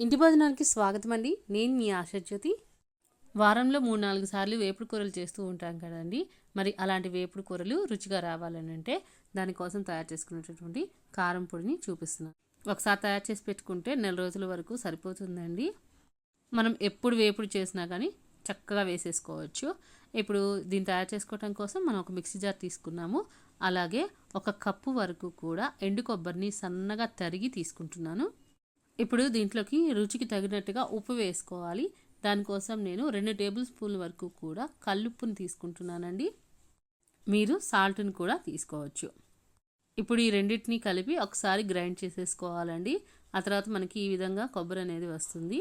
ఇంటి భోజనానికి స్వాగతం అండి. నేను మీ ఆశజ్యోతి. వారంలో మూడు నాలుగు సార్లు వేపుడు కూరలు చేస్తూ ఉంటాం కదండి. మరి అలాంటి వేపుడు కూరలు రుచిగా రావాలని అంటే దానికోసం తయారు చేసుకునేటటువంటి కారం పొడిని చూపిస్తున్నాను. ఒకసారి తయారు చేసి పెట్టుకుంటే నెల రోజుల వరకు సరిపోతుందండి. మనం ఎప్పుడు వేపుడు చేసినా కానీ చక్కగా వేసేసుకోవచ్చు. ఇప్పుడు దీన్ని తయారు చేసుకోవటం కోసం మనం ఒక మిక్సీ జార్ తీసుకున్నాము. అలాగే ఒక కప్పు వరకు కూడా ఎండు కొబ్బరిని సన్నగా తరిగి తీసుకుంటున్నాను. ఇప్పుడు దీంట్లోకి రుచికి తగినట్టుగా ఉప్పు వేసుకోవాలి. దానికోసం నేను రెండు టేబుల్ స్పూన్ల వరకు కూడా కల్లుప్పుని తీసుకుంటున్నానండి. మీరు సాల్ట్ని కూడా తీసుకోవచ్చు. ఇప్పుడు ఈ రెండింటిని కలిపి ఒకసారి గ్రైండ్ చేసేసుకోవాలండి. ఆ తర్వాత మనకి ఈ విధంగా కొబ్బరి అనేది వస్తుంది.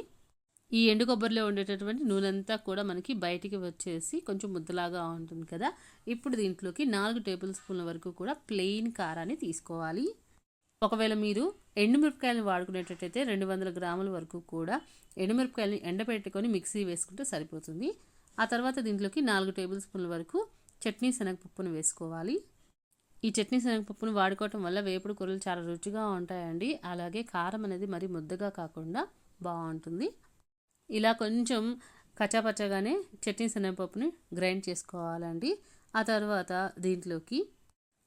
ఈ ఎండు కొబ్బరిలో ఉండేటటువంటి నూనెంతా కూడా మనకి బయటికి వచ్చేసి కొంచెం ముద్దలాగా ఉంటుంది కదా. ఇప్పుడు దీంట్లోకి నాలుగు టేబుల్ స్పూన్ల వరకు కూడా ప్లెయిన్ కారాన్ని తీసుకోవాలి. ఒకవేళ మీరు ఎండుమిరపకాయలను వాడుకునేటట్టయితే రెండు వందల గ్రాముల వరకు కూడా ఎండుమిరపకాయలను ఎండబెట్టుకొని మిక్సీ వేసుకుంటే సరిపోతుంది. ఆ తర్వాత దీంట్లోకి నాలుగు టేబుల్ స్పూన్ల వరకు చట్నీ శనగపప్పును వేసుకోవాలి. ఈ చట్నీ శనగపప్పును వాడుకోవటం వల్ల వేపుడు కూరలు చాలా రుచిగా ఉంటాయండి. అలాగే కారం అనేది మరి ముద్దగా కాకుండా బాగుంటుంది. ఇలా కొంచెం కచ్చాపచ్చగానే చట్నీ శనగపప్పుని గ్రైండ్ చేసుకోవాలండి. ఆ తర్వాత దీంట్లోకి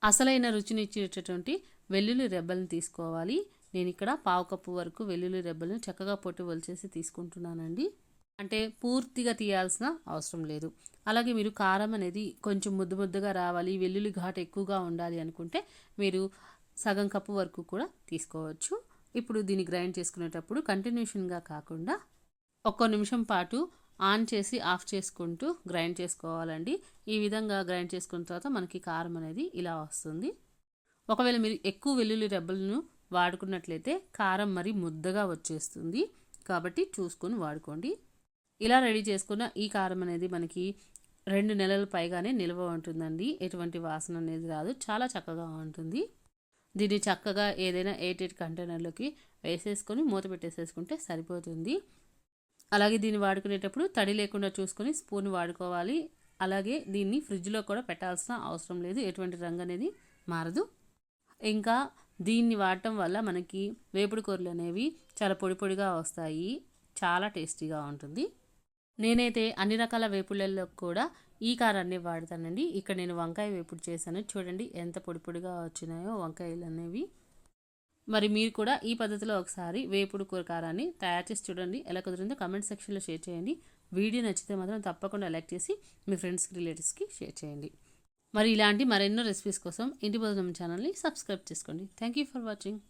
అసలైన రుచినిచ్చేటటువంటి వెల్లుల్లి రెబ్బలను తీసుకోవాలి. నేను ఇక్కడ పావు కప్పు వరకు వెల్లుల్లి రెబ్బలను చక్కగా పొట్టు వలిచేసి తీసుకుంటున్నానండి. అంటే పూర్తిగా తీయాల్సిన అవసరం లేదు. అలాగే మీరు కారం అనేది కొంచెం ముద్దు ముద్దగా రావాలి వెల్లుల్లి ఘాటు ఎక్కువగా ఉండాలి అనుకుంటే మీరు సగం కప్పు వరకు కూడా తీసుకోవచ్చు. ఇప్పుడు దీన్ని గ్రైండ్ చేసుకునేటప్పుడు కంటిన్యూషన్గా కాకుండా ఒక్కో నిమిషం పాటు ఆన్ చేసి ఆఫ్ చేసుకుంటూ గ్రైండ్ చేసుకోవాలండి. ఈ విధంగా గ్రైండ్ చేసుకున్న తర్వాత మనకి కారం అనేది ఇలా వస్తుంది. ఒకవేళ మీరు ఎక్కువ వెల్లుల్లి రెబ్బలను వాడుకున్నట్లయితే కారం మరి ముద్దగా వచ్చేస్తుంది. కాబట్టి చూసుకొని వాడుకోండి. ఇలా రెడీ చేసుకున్న ఈ కారం అనేది మనకి రెండు నెలల పైగానే నిల్వ ఉంటుందండి. ఎటువంటి వాసన అనేది రాదు. చాలా చక్కగా ఉంటుంది. దీన్ని చక్కగా ఏదైనా ఎయిట్ ఎయిట్ కంటైనర్లోకి వేసేసుకొని మూత పెట్టేసేసుకుంటే సరిపోతుంది. అలాగే దీన్ని వాడుకునేటప్పుడు తడి లేకుండా చూసుకొని స్పూన్ వాడుకోవాలి. అలాగే దీన్ని ఫ్రిడ్జ్లో కూడా పెట్టాల్సిన అవసరం లేదు. ఎటువంటి రంగు అనేది మారదు. ఇంకా దీన్ని వాడటం వల్ల మనకి వేపుడు కూరలు అనేవి చాలా పొడి పొడిగా వస్తాయి. చాలా టేస్టీగా ఉంటుంది. నేనైతే అన్ని రకాల వేపుళ్ళల్లో కూడా ఈ కారాన్ని వాడతానండి. ఇక్కడ నేను వంకాయ వేపుడు చేశాను. చూడండి ఎంత పొడి పొడిగా వచ్చినాయో వంకాయలు అనేవి. మరి మీరు కూడా ఈ పద్ధతిలో ఒకసారి వేపుడు కూర కారాన్ని తయారు చేసి చూడండి. ఎలా కుదిరిందో కమెంట్ సెక్షన్లో షేర్ చేయండి. వీడియో నచ్చితే మాత్రం తప్పకుండా లైక్ చేసి మీ ఫ్రెండ్స్కి రిలేటివ్స్కి షేర్ చేయండి. మరి ఇలాంటి మరెన్నో రెసిపీస్ కోసం ఇంటి భోజనం ఛానల్ని సబ్స్క్రైబ్ చేసుకోండి. Thank you for watching